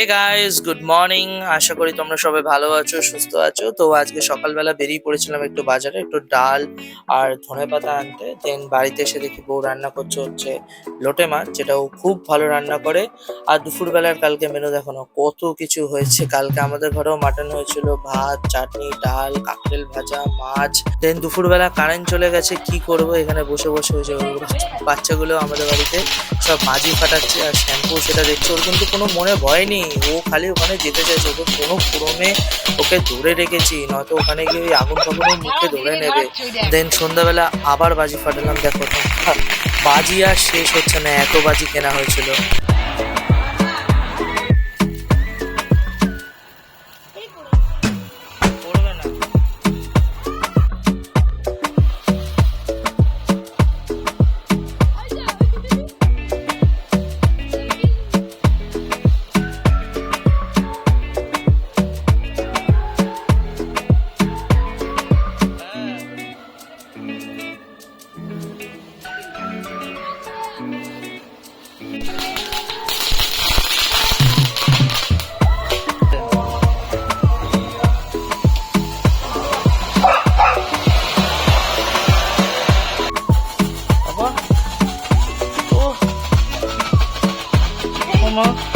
হে guys good morning আশা করি তোমরা সবাই ভালো আছো, সুস্থ আছো। তো আজকে সকালবেলা বেরিয়ে পড়েছিলাম একটু বাজারে, একটু ডাল আর ধনে পাতা আনতে। দেন বাড়িতে এসে দেখি বউ রান্না করছে হচ্ছে লোটে মাছ যেটা ও খুব ভালো রান্না করে। আর দুপুরবেলার কালকে মেনু দেখো না, কত কিছু হয়েছে। কালকে আমাদের ঘরেও মাটন হয়েছিল, ভাত, চাটনি, ডাল, কাঁকড়েল ভাজা, মাছ। দেন দুপুরবেলা কারেন্ট চলে গেছে, কি করব? এখানে বসে বসে ওর। বাচ্চাগুলো আমাদের বাড়িতে সব মাজি ফাটাচ্ছে আর শ্যাম্পু সেটা দেখছে। ওর কিন্তু কোনো মনে ভয় নেই। ও খালি ওখানে যেতে চাইছে, ওকে কোনো ক্রমে ওকে ধরে রেখেছি, নয়তো ওখানে গিয়ে ওই আগুন ফাগুনের মুখে ধরে নেবে। দেন সন্ধ্যাবেলা আবার বাজি ফাটালাম, দেখো বাজি আর শেষ হচ্ছে না, এত বাজি কেনা হয়েছিল। ও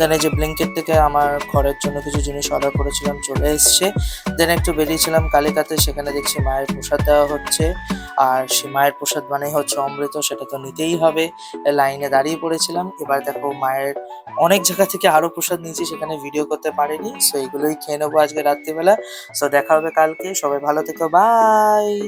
দেন এই যে ব্লিঙ্কেট থেকে আমার ঘরের জন্য কিছু জিনিস অর্ডার করেছিলাম, চলে এসছে। দেন একটু বেরিয়েছিলাম কালীকাতে, সেখানে দেখছি মায়ের প্রসাদ দেওয়া হচ্ছে। আর সে মায়ের প্রসাদ মানে হচ্ছে অমৃত, সেটা তো নিতেই হবে। লাইনে দাঁড়িয়ে পড়েছিলাম। এবার দেখো মায়ের অনেক জায়গা থেকে আরও প্রসাদ নিয়েছি, সেখানে ভিডিও করতে পারিনি। সো এগুলোই খেয়ে নেব আজকে রাত্রিবেলা। সো দেখা হবে কালকে। সবাই ভালো থেকো। বাই